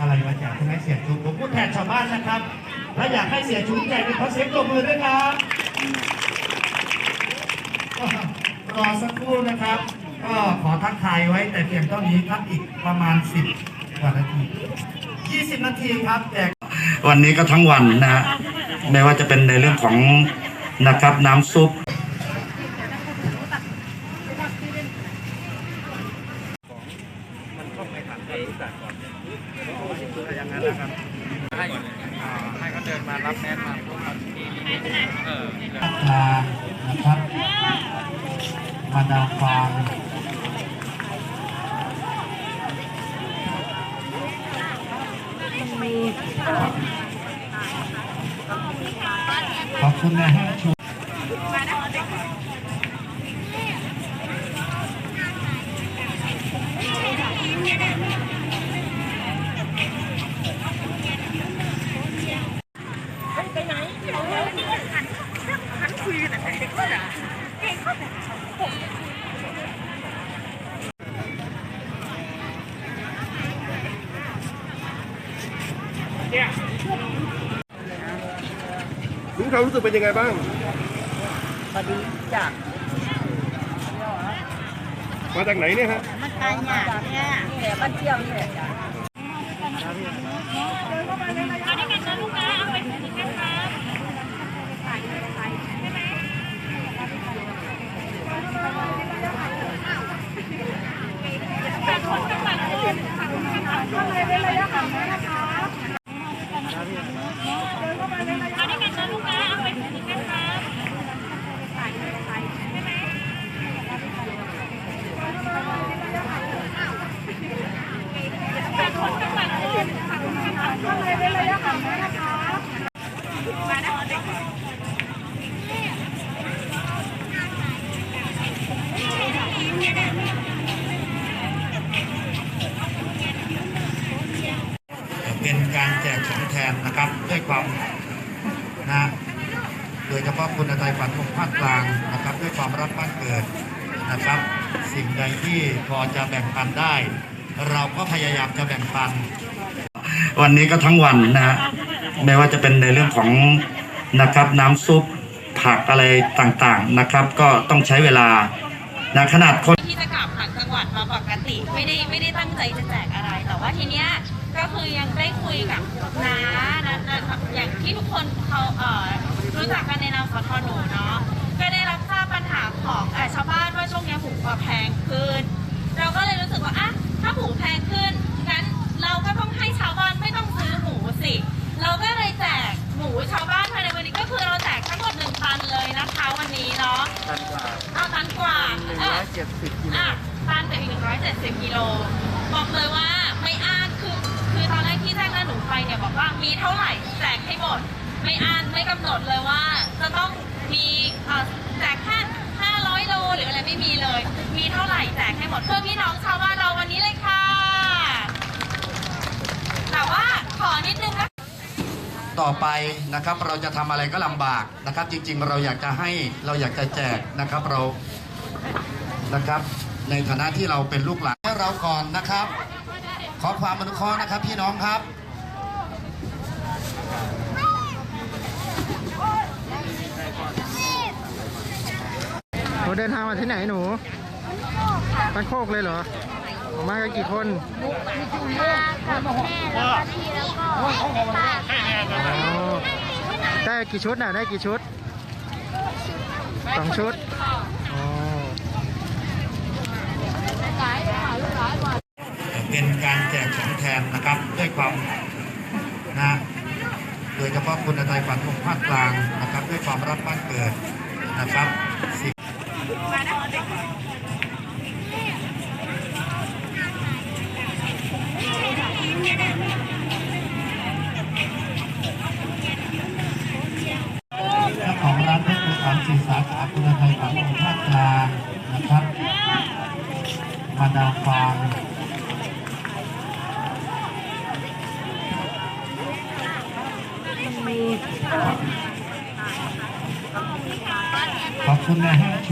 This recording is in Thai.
อะไรมาแจกใช่ไหมเสียชุบผมพูดแทนชาวบ้านนะครับและอยากให้เสียชุบแจกเป็นขอเสียงปรบมือด้วยครับรอสักครู่นะครับ ก็ขอทักทายไว้แต่เพียงเท่านี้ครับอีกประมาณ 10กว่านาที 20 นาทีครับแจกวันนี้ก็ทั้งวันนะฮะไม่ว่าจะเป็นในเรื่องของนะครับน้ำซุป ให้อ่าให้เขาเดินมารับแนนมาพวกเขาเออกลางนะครับมาดามฟางขอบคุณนะฮะ ชูลุงความรู้สึกเป็นยังไงบ้างพอดีจ้ะมาจากไหนเนี่ยฮะมันตายยากเนี่ยแต่บ้านเที่ยวนี่แหละจ้ะ เป็นการแจกของแทนนะครับ ด้วยความนะโดยเฉพาะคุณนายฝันของภาคกลางนะครับ ด้วยความรักบ้านเกิดนะครับ สิ่งใดที่พอจะแบ่งปันได้ เราก็พยายามจะแบ่งปัน วันนี้ก็ทั้งวันนะฮะไม่ว่าจะเป็นในเรื่องของนะครับน้ำซุปผักอะไรต่างๆนะครับ ก็ต้องใช้เวลานะขนาดคนที่จะกลับต่างจังหวัดมาปกติ ไม่ได้ไม่ได้ตั้งใจจะแจกอะไรแต่ว่าทีเนี้ย ก็คือยังได้คุยกับน้านะนะอย่างที่ทุกคนเขาเอ่อรู้จักกันในนามสทหนูเนาะก็ได้รับทราบปัญหาของเอ่อชาวบ้านว่าช่วงเนี้ยหมูแพงขึ้น เราก็เลยรู้สึกว่าอะถ้าหมูแพงขึ้นงั้นเราก็ต้องให้ชาวบ้านไม่ต้องซื้อหมูสิ เราก็เลยแจกหมูชาวบ้านภายในวันนี้ก็คือเราแจกทั้งหมดหนึ่งตันเลยนะคะวันนี้เนาะตันกว่าเอาตันกว่าหนึ่งเอร้ออยเจ็ดสิบกิโล อะตันกับอีก170กิโลบอกเล มีเท่าไหร่แจกให้หมด ไม่อ้านไม่กำหนดเลยว่า จะต้องมีแจกแค่500 โลหรืออะไรไม่มีเลย มีเท่าไหร่แจกให้หมดเพื่อพี่น้องชาวบ้านเราวันนี้เลยค่ะ แต่ว่าขอนิดนึงนะต่อไปนะครับเราจะทำอะไรก็ลำบากนะครับ จริง ๆ เราอยากจะให้เราอยากจะแจกนะครับเรานะครับ ในฐานะที่เราเป็นลูกหลานให้เราก่อนนะครับ ขอความอนุเคราะห์นะครับพี่น้องครับ หนูเดินทางมาที่ไหนหนูบ้านโคกเลยเหรอ มากันกี่คนอ๋อได้กี่ชุดน่ะ ได้กี่ชุด สองชุดอ๋อ เป็นการแจกของแทนนะครับด้วยความนะ ดยเฉพาะคุณนายฝันของภาคกลางนะครับด้วยความรักบ้านเกิดนะครับ from the hatch.